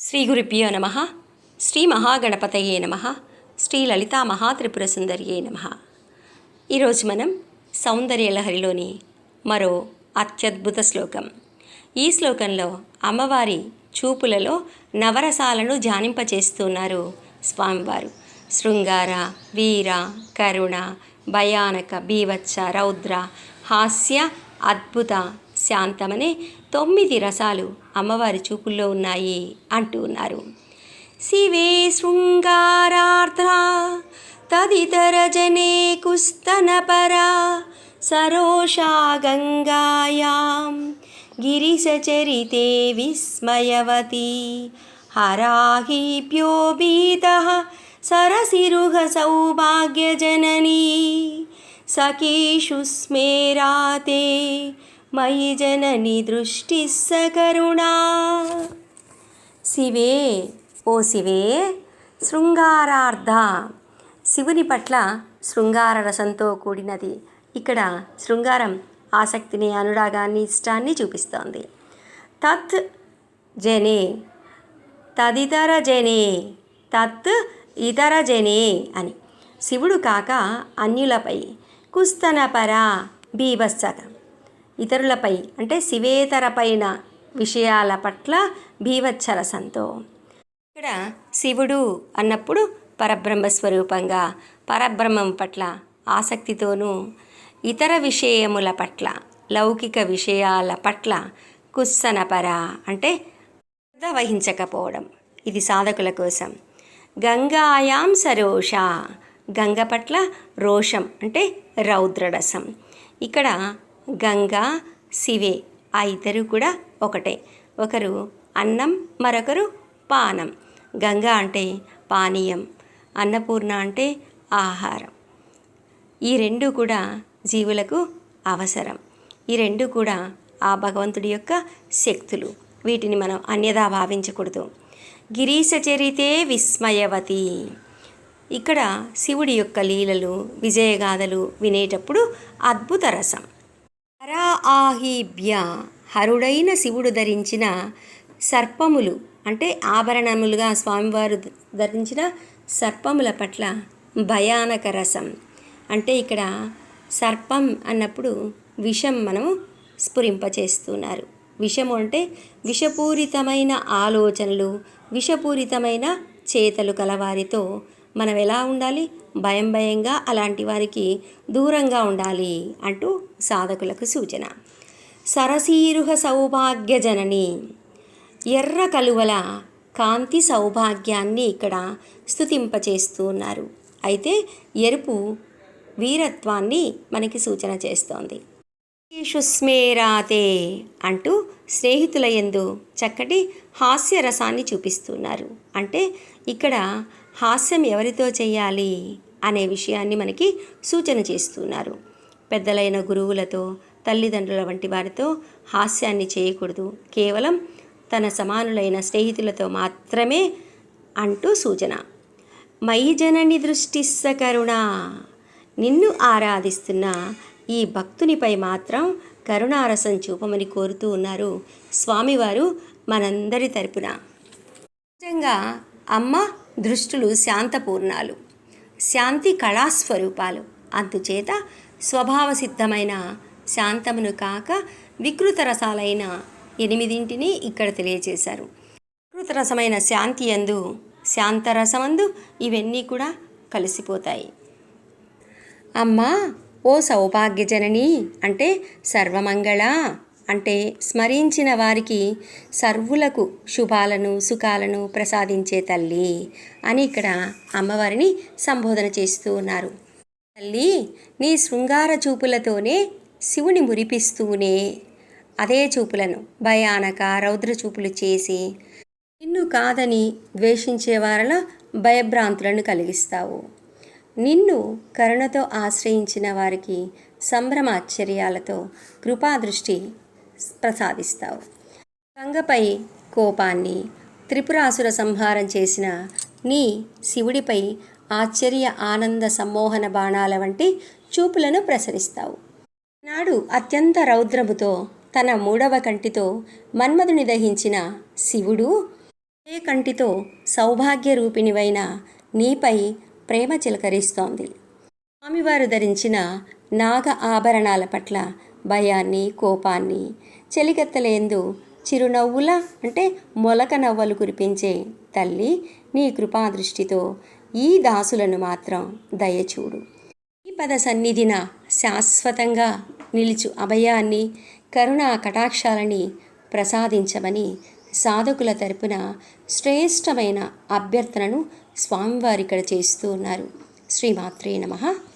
శ్రీ గురుభ్యో నమ. శ్రీ మహాగణపతయే నమ. శ్రీ లలితా మహాత్రిపుర సుందరియే నమ. ఈరోజు మనం సౌందర్యలహరిలోని మరో అత్యద్భుత శ్లోకం. ఈ శ్లోకంలో అమ్మవారి చూపులలో నవరసాలను జానింపచేస్తున్నారు స్వామివారు. శృంగార వీర కరుణ భయానక బీవత్స రౌద్ర హాస్య అద్భుత శాంతమనే తొమ్మిది రసాలు అమ్మవారి చూపుల్లో ఉన్నాయి అంటూ ఉన్నారు. శివే శృంగారార్థ తదితర జనే కుస్తనపరా సరోషా గంగాయాం గిరిశచరితే విస్మయవతి హరాహిభ్యో భీతः సరసిరుహ సౌభాగ్యజననీ సఖీషు స్మేరాతే మయి జనని దృష్టి సకరుణా శివే ఓ శివే శృంగారార్థ శివుని పట్ల శృంగార రసంతో కూడినది. ఇక్కడ శృంగారం ఆసక్తిని అనురాగాన్ని ఇష్టాన్ని చూపిస్తోంది. తత్ జనే తదితర జనే తత్ ఇతర జనే అని. శివుడు కాక అన్యులపై కుస్తనపర బీభత్సక ఇతరులపై అంటే శివేతరపైన విషయాల పట్ల భీవత్సరసంతో ఇక్కడ శివుడు అన్నప్పుడు పరబ్రహ్మ స్వరూపంగా పరబ్రహ్మం పట్ల ఆసక్తితోనూ ఇతర విషయముల పట్ల లౌకిక విషయాల పట్ల కుస్సనపర అంటే శ్రద్ధ వహించకపోవడం. ఇది సాధకుల కోసం. గంగాయాం సరోష గంగ పట్ల రోషం అంటే రౌద్రరసం. ఇక్కడ గంగా శివే. ఆ ఇద్దరు కూడా ఒకటే. ఒకరు అన్నం మరొకరు పానం. గంగా అంటే పానీయం. అన్నపూర్ణ అంటే ఆహారం. ఈ రెండు కూడా జీవులకు అవసరం. ఈ రెండు కూడా ఆ భగవంతుడి యొక్క శక్తులు. వీటిని మనం అన్యదా భావించకూడదు. గిరీశ చరితే విస్మయవతి. ఇక్కడ శివుడి యొక్క లీలలు విజయగాథలు వినేటప్పుడు అద్భుత రసం. హరా హరుడైన శివుడు ధరించిన సర్పములు అంటే ఆభరణములుగా స్వామివారు ధరించిన సర్పముల పట్ల భయానక రసం. అంటే ఇక్కడ సర్పం అన్నప్పుడు విషం మనము స్ఫురింపచేస్తున్నారు. విషము అంటే విషపూరితమైన ఆలోచనలు విషపూరితమైన చేతలు కలవారితో మనం ఎలా ఉండాలి? భయం భయంగా అలాంటి వారికి దూరంగా ఉండాలి అంటూ సాధకులకు సూచన. సరసీరుహ సౌభాగ్య జనని. ఎర్ర కలువల కాంతి సౌభాగ్యాన్ని ఇక్కడ స్థుతింపచేస్తూ ఉన్నారు. అయితే ఎరుపు వీరత్వాన్ని మనకి సూచన చేస్తోంది. స్మేరాతే అంటూ స్నేహితుల యందు చక్కటి హాస్యరసాన్ని చూపిస్తున్నారు అంటే ఇక్కడ హాస్యం ఎవరితో చేయాలి అనే విషయాన్ని మనకి సూచన చేస్తున్నారు. పెద్దలైన గురువులతో తల్లిదండ్రుల వంటి వారితో హాస్యాన్ని చేయకూడదు. కేవలం తన సమానులైన స్నేహితులతో మాత్రమే అంటూ సూచన. మై జనని దృష్టిస్స కరుణ. నిన్ను ఆరాధిస్తున్న ఈ భక్తునిపై మాత్రం కరుణారసం చూపమని కోరుతూ ఉన్నారు స్వామివారు మనందరి తరపున. నిజంగా అమ్మ దృష్టులు శాంతపూర్ణాలు. శాంతి కళాస్వరూపాలు. అందుచేత స్వభావ సిద్ధమైన శాంతమును కాక వికృత రసాలైన ఎనిమిదింటిని ఇక్కడ తెలియజేశారు. వికృత రసమైన శాంతి అందు శాంతరసమందు ఇవన్నీ కూడా కలిసిపోతాయి. అమ్మా ఓ సౌభాగ్యజనని అంటే సర్వమంగళ అంటే స్మరించిన వారికి సర్వులకు శుభాలను సుఖాలను ప్రసాదించే తల్లి అని ఇక్కడ అమ్మవారిని సంబోధన చేస్తూ ఉన్నారు. తల్లి నీ శృంగార చూపులతోనే శివుని మురిపిస్తూనే. అదే చూపులను భయానక రౌద్ర చూపులు చేసి నిన్ను కాదని ద్వేషించే వారల భయభ్రాంతులను కలిగిస్తావు. నిన్ను కరుణతో ఆశ్రయించిన వారికి సంభ్రమాశ్చర్యాలతో కృపాదృష్టి ప్రసాదిస్తావు. గంగపై కోపాన్ని త్రిపురాసుర సంహారం చేసిన నీ శివుడిపై ఆశ్చర్య ఆనంద సమ్మోహన బాణాల వంటి చూపులను ప్రసరిస్తావు. నాడు అత్యంత రౌద్రముతో తన మూడవ కంటితో మన్మధుని దహించిన శివుడు ఏ కంటితో సౌభాగ్య రూపిణివైన నీపై ప్రేమ చిలకరిస్తోంది. స్వామివారు ధరించిన నాగ ఆభరణాల పట్ల భయాన్ని కోపాన్ని చెలికెత్తలేందు చిరునవ్వుల అంటే మొలక నవ్వలు కురిపించే తల్లి నీ కృపాదృష్టితో ఈ దాసులను మాత్రం దయచూడు. ఈ పద సన్నిధిన శాశ్వతంగా నిలుచు అభయాన్ని కరుణా కటాక్షాలని ప్రసాదించమని సాధకుల తరపున శ్రేష్టమైన అభ్యర్థనను స్వామివారిక్కడ చేస్తూ ఉన్నారు. శ్రీమాత్రే నమః.